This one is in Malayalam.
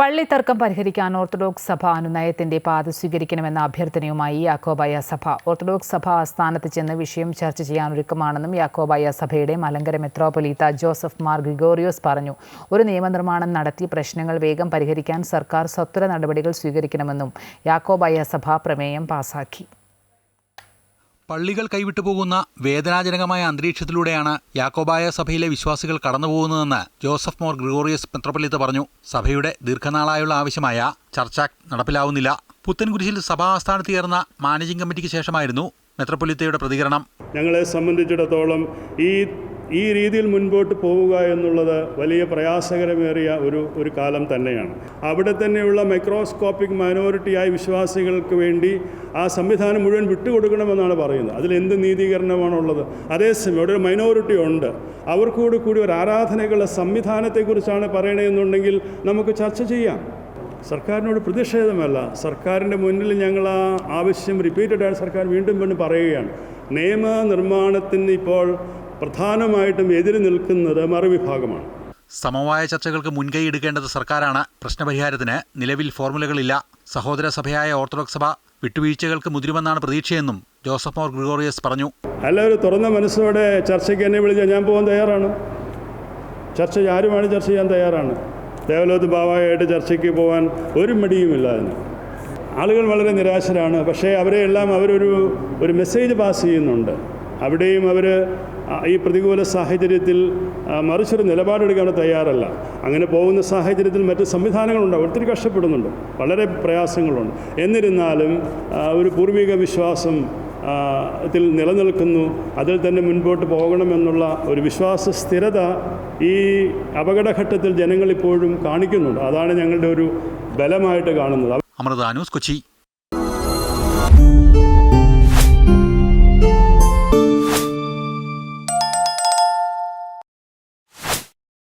പള്ളിത്തർക്കം പരിഹരിക്കാൻ ഓർത്തഡോക്സ് സഭ അനുനയത്തിന്റെ പാത സ്വീകരിക്കണമെന്ന അഭ്യർത്ഥനയുമായി യാക്കോബായ സഭ. ഓർത്തഡോക്സ് സഭ ആസ്ഥാനത്ത് ചെന്ന് വിഷയം ചർച്ച ചെയ്യാൻ ഒരുക്കമാണെന്നും യാക്കോബായ സഭയുടെ മലങ്കര മെത്രോപൊലീത്ത ജോസഫ് മാർ ഗ്രിഗോറിയോസ് പറഞ്ഞു. ഒരു നിയമനിർമ്മാണം നടത്തി പ്രശ്നങ്ങൾ വേഗം പരിഹരിക്കാൻ സർക്കാർ സത്വര നടപടികൾ സ്വീകരിക്കണമെന്നും യാക്കോബായ സഭ പ്രമേയം പാസാക്കി. പള്ളികൾ കൈവിട്ടു പോകുന്ന വേദനാജനകമായ അന്തരീക്ഷത്തിലൂടെയാണ് യാക്കോബായ സഭയിലെ വിശ്വാസികൾ കടന്നുപോകുന്നതെന്ന് ജോസഫ് മോർ ഗ്രിഗോറിയസ് പെത്രപ്പള്ളിത്ത് പറഞ്ഞു. സഭയുടെ ദീർഘനാളായുള്ള ആവശ്യമായ ചർച്ച നടപ്പിലാവുന്നില്ല. പുത്തൻകുരിശിൽ സഭാ ആസ്ഥാനത്ത് ചേർന്ന മാനേജിംഗ് കമ്മിറ്റിക്ക് ശേഷമായിരുന്നു മെത്രപ്പൊലിത്തയുടെ പ്രതികരണം. ഞങ്ങളെ സംബന്ധിച്ചിടത്തോളം ഈ ഈ രീതിയിൽ മുൻപോട്ട് പോവുക എന്നുള്ളത് വലിയ പ്രയാസകരമേറിയ ഒരു ഒരു കാലം തന്നെയാണ്. അവിടെ തന്നെയുള്ള മൈക്രോസ്കോപ്പിക് മൈനോറിറ്റിയായ വിശ്വാസികൾക്ക് വേണ്ടി ആ സംവിധാനം മുഴുവൻ വിട്ടുകൊടുക്കണമെന്നാണ് പറയുന്നത്. അതിൽ എന്ത് നീതീകരണമാണുള്ളത്? അതേസമയം അവിടെ ഒരു മൈനോറിറ്റി ഉണ്ട്. അവർക്കൂടി കൂടി ഒരു ആരാധനകളുടെ സംവിധാനത്തെക്കുറിച്ചാണ് പറയണതെന്നുണ്ടെങ്കിൽ നമുക്ക് ചർച്ച ചെയ്യാം. സർക്കാരിനോട് പ്രതിഷേധമല്ല. സർക്കാരിന്റെ മുന്നിൽ ഞങ്ങൾ ആ ആവശ്യം റിപ്പീറ്റഡായി സർക്കാർ വീണ്ടും വീണ്ടും പറയുകയാണ്. നിയമനിർമ്മാണത്തിന് ഇപ്പോൾ പ്രധാനമായിട്ടും എതിര് നിൽക്കുന്നത് മറുവിഭാഗമാണ്. സമവായ ചർച്ചകൾക്ക് മുൻകൈ എടുക്കേണ്ടത് സർക്കാരാണ്. പ്രശ്നപരിഹാരത്തിന് നിലവിൽ ഫോർമുലകളില്ല. സഹോദര സഭയായ ഓർത്തഡോക്സ് സഭ വിട്ടുവീഴ്ചകൾക്ക് മുതിരുമെന്നാണ് പ്രതീക്ഷയെന്നും ജോസഫ് മോർ ഗ്രിഗോറിയസ് പറഞ്ഞു. എല്ലാവരും തുറന്ന മനസ്സോടെ ചർച്ചയ്ക്ക് എന്നെ വിളിച്ചാൽ ഞാൻ പോകാൻ തയ്യാറാണ്. ചർച്ച ആരുമാണ് ചർച്ച ചെയ്യാൻ തയ്യാറാണ്. ദേവലോത് ബാബായായിട്ട് ചർച്ചയ്ക്ക് പോകാൻ ഒരു മടിയുമില്ല അതിന്. ആളുകൾ വളരെ നിരാശരാണ്. പക്ഷേ അവരെയെല്ലാം അവരൊരു ഒരു മെസ്സേജ് പാസ് ചെയ്യുന്നുണ്ട്. അവിടെയും അവർ ഈ പ്രതികൂല സാഹചര്യത്തിൽ മറിച്ചൊരു നിലപാടെടുക്കാൻ തയ്യാറല്ല. അങ്ങനെ പോകുന്ന സാഹചര്യത്തിൽ മറ്റ് സംവിധാനങ്ങളുണ്ടാവും ഒത്തിരി കഷ്ടപ്പെടുന്നുണ്ട് വളരെ പ്രയാസങ്ങളുണ്ട്. എന്നിരുന്നാലും ഒരു പൂർവിക വിശ്വാസം ത്തിൽ നിലനിൽക്കുന്നു അതിൽ തന്നെ മുൻപോട്ട് പോകണമെന്നുള്ള ഒരു വിശ്വാസ സ്ഥിരത ഈ അപകടഘട്ടത്തിൽ ജനങ്ങളിപ്പോഴും കാണിക്കുന്നുണ്ട്. അതാണ് ഞങ്ങളുടെ ഒരു ബലമായിട്ട് കാണുന്നത്. അമൃത ന്യൂസ് കൊച്ചി.